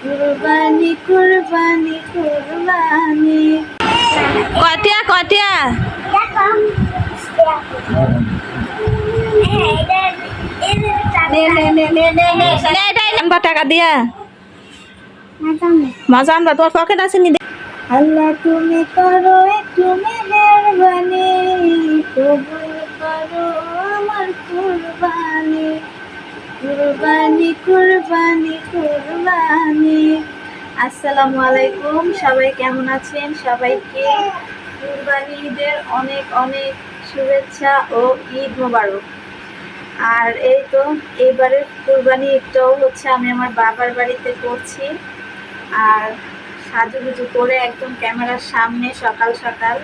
কুরবানি কুরবানি কুরবানি কটিয়া কটিয়া নে নে নে নে নে নে আনবা টাকা দিয়া মজা আনবা তোমার পকেট আছে নি আল্লাহ তুমি করো একটু মেহরবানি কবুল করো আমার কুরবানি কুরবানি কুরবানি কুরবানি। আসসালামু আলাইকুম, সবাই কেমন আছেন? সবাইকে কুরবানি ঈদের অনেক অনেক শুভেচ্ছা ও ঈদ মোবারক। আর এই তো এইবারের কুরবানি ঈদটাও হচ্ছে, আমি আমার বাবার বাড়িতে করছি। আর সাজুগুজু করে একদম ক্যামেরার সামনে সকাল সকাল।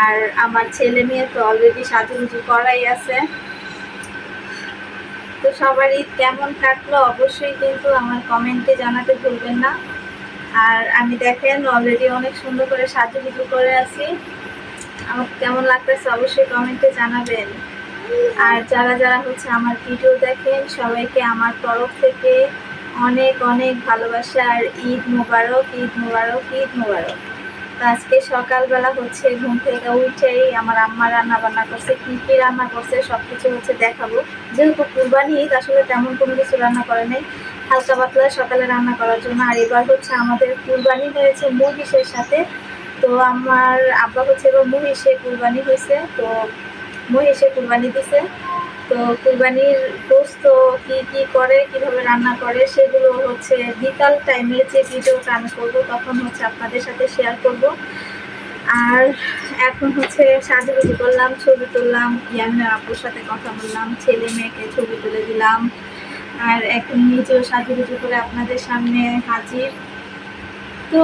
আর আমার ছেলে মেয়ে তো অলরেডি সাজুগুজু করাই আছে। তো সবার ঈদ কেমন কাটলো অবশ্যই কিন্তু আমার কমেন্টে জানাতে ভুলবেন না। আর আমি দেখেন অলরেডি অনেক সুন্দর করে সাজু সাজুগুজু করে আছি। আমার কেমন লাগতেছে অবশ্যই কমেন্টে জানাবেন। আর যারা যারা হচ্ছে আমার ভিডিও দেখেন, সবাইকে আমার তরফ থেকে অনেক অনেক ভালোবাসা। আর ঈদ মোবারক ঈদ মোবারক ঈদ মোবারক। আজকে সকালবেলা হচ্ছে ঘুম থেকে উঠেই আমার আম্মা রান্না বান্না করছে, কী কী রান্না করছে সব কিছু হচ্ছে দেখাবো। যেহেতু কুরবানি ঈদ, আসলে তেমন কোনো কিছু রান্না করে নেই। হালকা পাতলা সকালে রান্না করার জন্য। আর এবার হচ্ছে আমাদের কুরবানি হয়েছে মহিষের সাথে। তো আমার আব্বা হচ্ছে এবার মহিষে কুরবানি হয়েছে তো মহিষে কুরবানি দিছে। তো কুরবানির গোস্ত কি কি করে, কীভাবে রান্না করে, সেগুলো হচ্ছে বিকাল টাইমে যে ভিডিওটা আমি করব, তখন হচ্ছে আপনাদের সাথে শেয়ার করব। আর এখন হচ্ছে সাজুগুজু করলাম, ছবি তুললাম ইয়ামিনের আপুর সাথে কথা বললাম, ছেলে মেয়েকে ছবি তুলে দিলাম। আর এখন নিজেও সাজুগুজু করে আপনাদের সামনে হাজির। তো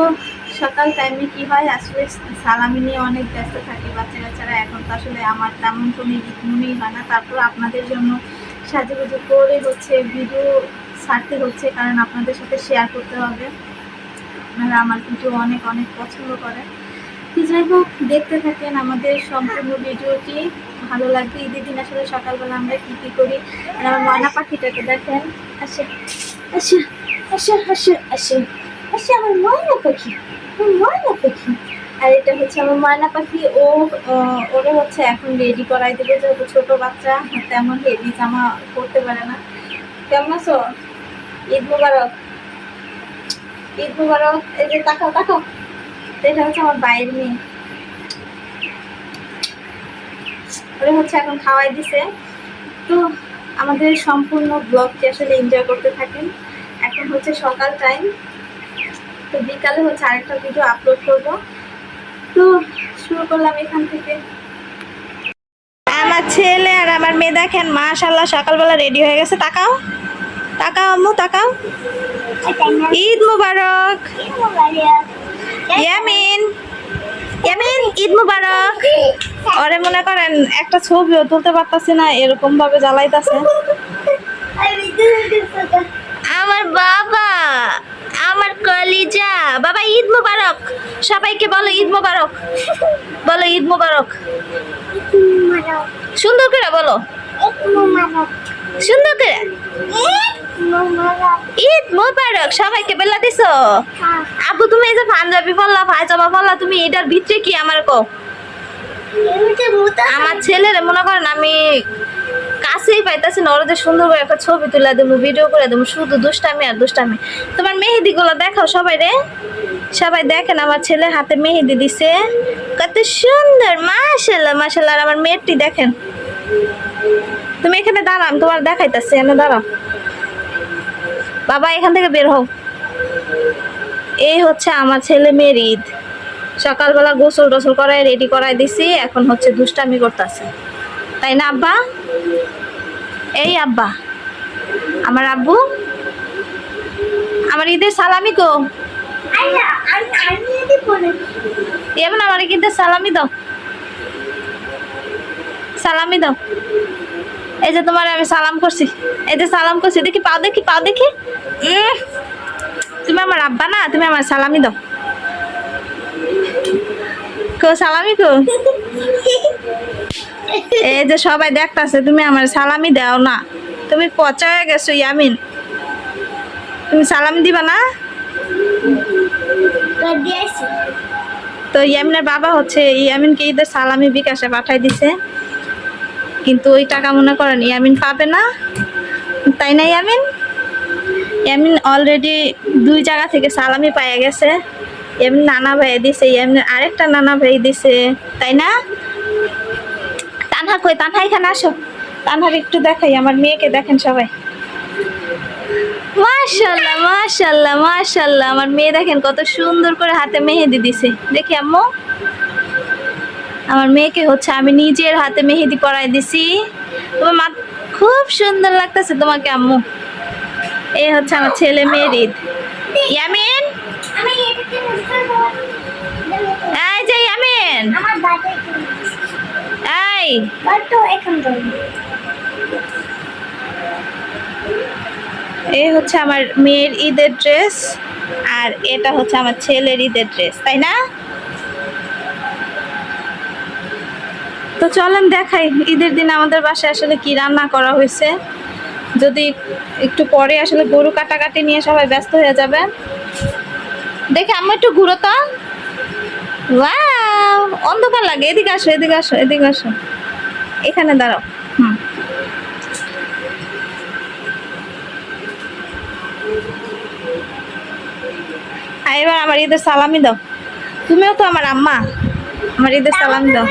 সকাল টাইমে কি হয়, আসলে সালামি নিয়ে অনেক ব্যস্ত থাকে বাচ্চা কাচ্চারা এখন তো আসলে আমার তেমন কোনো ঈদ মনেই হয় না। তারপর আপনাদের জন্য সাজুগুজু করে হচ্ছে ভিডিও ছাড়তে হচ্ছে, কারণ আপনাদের সাথে শেয়ার করতে হবে। আপনারা আমার ভিডিও অনেক অনেক পছন্দ করেন। যাই হোক, দেখতে থাকেন আমাদের সম্পূর্ণ ভিডিওটি ভালো লাগবে ঈদের দিন আসলে সকালবেলা আমরা কী কী করি। আর আমার ময়না পাখিটাকে দেখেন। আসে আসে আসে আসে আসে আসে, আমার ময়না পাখি। ময়না পাখি। আর এটা হচ্ছে আমার ময়না পাখি। ও ওরে হচ্ছে এখন রেডি করাই দেবে, যেহেতু ছোট বাচ্চা, তেমন হেভি জামা পরতে পারে না। কেমন আছো? ঈদ মুবারক। ঈদ মুবারক। এই যে তাকাও তাকাও। এটা হচ্ছে আমার বাইরের মেয়ে। ওরে হচ্ছে এখন খাওয়াই দিছে। তো আমাদের সম্পূর্ণ ব্লগটি আসলে এনজয় করতে থাকেন। এখন হচ্ছে সকাল টাইম তো বিকালে হচ্ছে আরেকটা ভিডিও আপলোড করব। তো শুরু করলাম এখান থেকে। আমার ছেলে আর আমার মেয়ে দেখেন মাশাল্লাহ সকালবেলা রেডি হয়ে গেছে। তাকাও তাকাও আম্মু তাকাও। ঈদ মুবারক। ইয়ামিন ইয়ামিন ঈদ মুবারক। ওরে মনে করেন একটা ছবিও তুলতে পারতাছি না এরকম ভাবে জ্বালাইতাছে আমার বাবা। আমার কলিজা। বাবা ঈদ মুবারক। সবাইকে বলো ঈদ মুবারক। বলো ঈদ মুবারক। সুন্দর করে বলো। সুন্দর করে। ঈদ মুবারক। সবাইকে বেলা দিছো? আবু তুমি এই যে পাঞ্জাবি পরলা পায়জামা পরলা তুমি এটার ভিতরে কি আমার কো আমার ছেলের মনে করেন আমি কাছেই পাইতাছি না সুন্দর করে একটা ছবি তুলে দেবো ভিডিও করে দেবো, শুধু দুষ্টামি আর দুষ্টামি। তোমার মেহেদি গুলো দেখাও সবাই রে। সবাই দেখেন, আমার ছেলে হাতে মেহেদি দিছে। কত সুন্দর, মাশাল্লাহ মাশাল্লাহ। আর আমার মেয়েরটি দেখেন। তুমি এখানে আমি তোমার দেখাইতাছি, এনে দাঁড়াও। বাবা, এখান থেকে বের হও। এই হচ্ছে আমার ছেলে মেয়ের ঈদ। সকালবেলা গোসল টোসল করাই রেডি করাই দিছি, এখন হচ্ছে দুষ্টামি করতেছে। তাই না আব্বা? এই আব্বা আমার আব্বু আমার ঈদের সালামি কো। এমন আমার ঈদের সালামি দাও। সালামি দাও। এই যে তোমার আমি সালাম করছি। এই যে সালাম করছি দেখি পাও দেখি পাও দেখি। তুমি আমার আব্বা না তুমি আমার সালামি দাও। কো সালামি কো। এই যে সবাই দেখতাছে তুমি আমার সালামি দাও না। তুমি পচা হয়ে গেছো ইয়ামিন। তুমি সালামি দিবা না? তো ইয়ামিনের বাবা হচ্ছে ইয়ামিনকে ঈদের সালামি বিকাশে পাঠাই দিছে। কিন্তু ওই টাকা মনে করেন ইয়ামিন পাবে না। তাই না ইয়ামিন? ইয়ামিন অলরেডি দুই জায়গা থেকে সালামি পাইয়া গেছে। ইয়ামিন নানা ভাই দিছে ইয়ামিনের আরেকটা নানা ভাই দিছে। তাই না? তানহা কই তানহা এখানে আসো। তানহার একটু দেখাই আমার মেয়েকে দেখেন সবাই। মাশাল্লাহ মাশাল্লাহ মাশাল্লাহ আমার মেয়ে দেখেন কত সুন্দর করে হাতে মেহেদি দিছে। দেখি আম্মু। আমার মেয়েকে হচ্ছে আমি নিজের হাতে মেহেদি পরাই দিছি। তোমার মা খুব সুন্দর লাগতেছে তোমাকে আম্মু। এই হচ্ছে আমার ছেলে মেয়ের ঈদ ইয়ামিন এই যে ইয়ামিন। এই এই হচ্ছে আমার মেয়ের ঈদের ড্রেস আর এটা হচ্ছে আমার ছেলের ঈদের ড্রেস তাই না? তো চলেন দেখাই ঈদের দিন আমাদের বাসায় আসলে কি রান্না করা হয়েছে। যদি একটু পরে আসলে গরু কাটাকাটি নিয়ে সবাই ব্যস্ত হয়ে যাবে দেখে আমি একটু ঘুরো তো। ওয়াও অন্ধকার লাগে এদিকে আসো এদিকে আসো এদিকে আসো। এখানে দাঁড়াও। হুম। এবার আমার ঈদের সালামি দাও। তুমিও তো আমার আম্মা। আমার ঈদের সালামি দাও।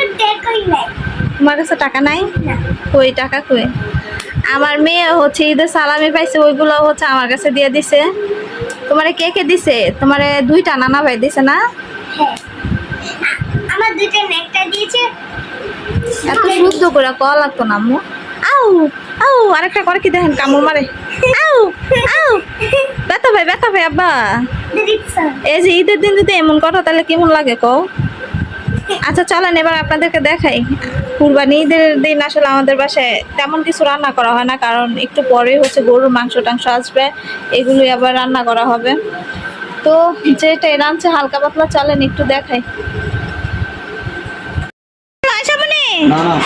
তোমার কাছে টাকা নাই? কই টাকা কই? আমার মেয়ে হচ্ছে ঈদের সালামি পাইছে ওইগুলো হচ্ছে আমার কাছে দিয়ে দিছে। তোমারে কে কে দিছে? তোমারে দুইটা নানা ভাই দিছে না? আমার দুইটা নেকটা দিয়েছে। এত শুদ্ধ করে কল লাগতো না, আম্মু। আউ আউ, আরেকটা করে কি দেখেন কামড় মারে? আউ আউ। ব্যথা ভাই ব্যথা ভাই আব্বা। এই যে ঈদের দিন যদি এমন করো, তাহলে কেমন লাগে কও? আচ্ছা চলেন, এবার আপনাদেরকে দেখাই। কুরবানি ঈদের দিন আসলে আমাদের বাসায় তেমন কিছু রান্না করা হয় না, কারণ একটু পরেই হচ্ছে গরুর মাংস টাংস আসবে। এগুলোই আবার রান্না করা হবে। তো যেটা রাঁধছে, হালকা পাতলা, চলেন, একটু দেখাই।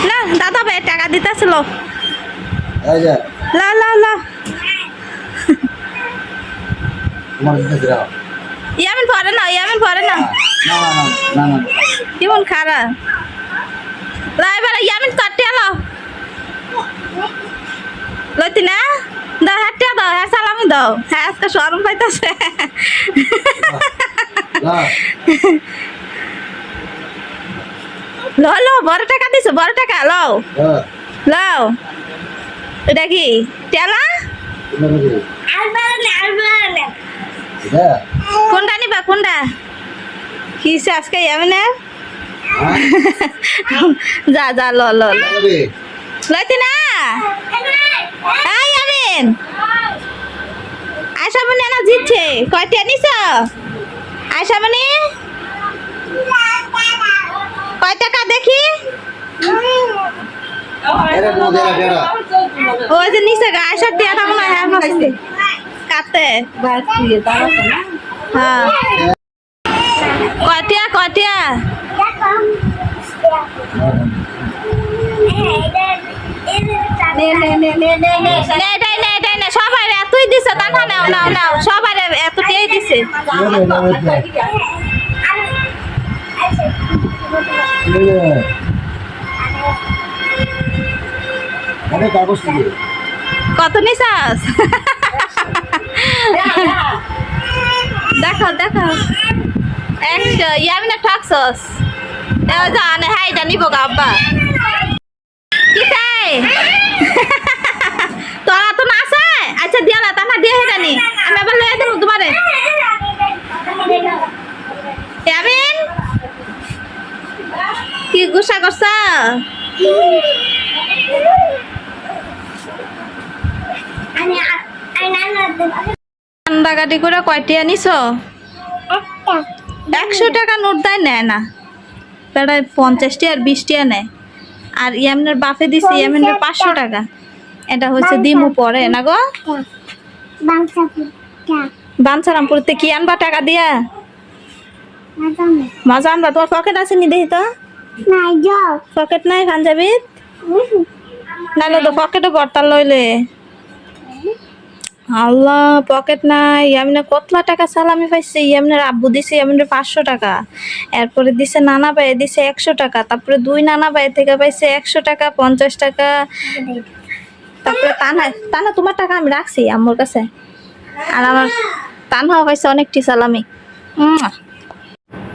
না, দাদা ভাই টাকা দিতেছিল। লা লা লা। ইয়ামিন পরে না ইয়ামিন পরে না। না না না না না কেমন খারাপ লা ইয়ামিন আলো লইতি না? দাও হাতে দাও হ্যাঁ সালামি দাও। হ্যাঁ আজকে শরম পাইতেছে। লো লো বড় টাকা দিছো বড় টাকা লও। হ্যাঁ। লও। এটা কি টেলা? কোনটা নিবা কোনটা? কিসে আজকে ইয়ামিনের হ্যাঁ। যা যা ল ল। যাবে লইতি না? হাই ইয়ামিন। আশা মনে না জিতছে। কয়টা নিছ? আশা মনে কয় টাকা দেখি ওই যে নিচে গা আসার টিয়া থাকো না হ্যাঁ মাসে কাটতে হ্যাঁ কয়টিয়া কয়টিয়া দেখো হ্যাঁ এটা নে নে নে নে নে নে নে এটাই নে এটাই নে সবাই এতই দিছে তা না নাও নাও নাও সবাই এতটাই দিছে কত নিছাস? দেখো দেখো। একশো ইয়ামিনা ঠকছস। এ জানে হ্যাঁ এটা নিব আব্বা। কি চাই তোরা তো না আছে আচ্ছা দিয়া না তা না দিয়ে হেটা নি আমি আবার লয়ে দেবো তোমারে ইয়ামিন কি গুসা করছা আমি আমি না না কান্দাকাটি করে কয়টি আনিস একশো টাকা নোট দেয় নেয় না। প্রায় পঞ্চাশটি আর বিশটি নেয় আর ইয়ামিনের বাপে দিছে ইয়ামিনের পাঁচশো টাকা। এটা হচ্ছে দিমু পরে না গো? বাঞ্ছারামপুরতে কি আনবা টাকা দিয়া? মজা আনবা? তোমার পকেট আছে নি দেখি তো? না যাও। পকেট নাই পাঞ্জাবিত নাহলে তো পকেটে বর্তাল লইলে। আল্লাহ পকেট নাই। ইয়ামিনে কতলা টাকা সালামি পাইছে? ইয়ামিনের আব্বু দিছে ইয়ামিনের পাঁচশো টাকা। এরপরে দিছে নানা ভাই দিছে একশো টাকা। তারপরে দুই নানা ভাই থেকে পাইছে একশো টাকা, পঞ্চাশ টাকা। তারপরে তানা তানা তোমার টাকা আমি রাখছি আম্মুর কাছে। আর আমার তানহা পাইছে অনেকটি সালামি।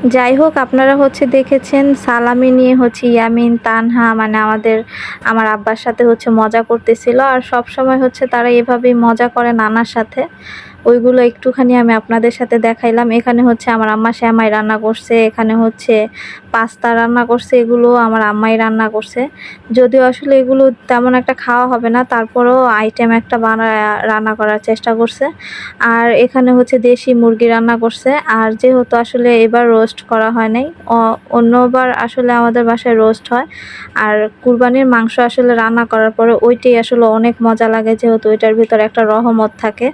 যাই হোক, আপনারা হচ্ছে দেখেছেন, সালামি নিয়ে হচ্ছে ইয়ামিন, তানহা মানে আমাদের, আমার আব্বার সাথে হচ্ছে মজা করতেছিল। আর সব সময় হচ্ছে তারা এভাবেই মজা করে নানার সাথে। ওইগুলো একটুখানি আমি আপনাদের সাথে দেখাইলাম। এখানে হচ্ছে আমার আম্মা শ্যামাই রান্না করছে, এখানে হচ্ছে পাস্তা রান্না করছে, এগুলো আমার আম্মাই রান্না করছে। যদিও আসলে এগুলো তেমন একটা খাওয়া হবে না, তারপরেও আইটেম একটা বানা, রান্না করার চেষ্টা করছে। আর এখানে হচ্ছে দেশি মুরগি রান্না করছে। আর যেহেতু আসলে এবার রোস্ট করা হয় নাই অন্যবার আসলে আমাদের বাসায় রোস্ট হয়। আর কুরবানির মাংস আসলে রান্না করার পরে ওইটাই আসলে অনেক মজা লাগে, যেহেতু ওইটার ভিতরে একটা রহমত থাকে।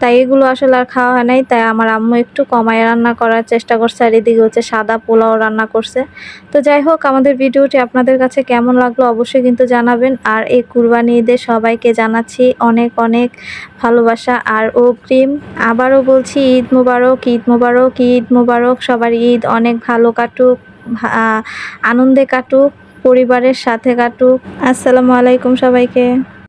তাই এগুলো আসলে আর খাওয়া হয় নাই। তাই আমার আম্মু একটু কমায় রান্না করার চেষ্টা করছে। আর এদিকে হচ্ছে সাদা পোলাও রান্না করছে। তো যাই হোক, আমাদের ভিডিওটি আপনাদের কাছে কেমন লাগল অবশ্যই কিন্তু জানাবেন। আর এই কুরবানি ঈদে সবাইকে জানাচ্ছি অনেক অনেক ভালোবাসা আর অগ্রিম। আবারও বলছি, ঈদ মুবারক ঈদ মুবারক ঈদ মুবারক। সবার ঈদ অনেক ভালো কাটুক আনন্দে কাটুক, পরিবারের সাথে কাটুক। আসসালামু আলাইকুম সবাইকে।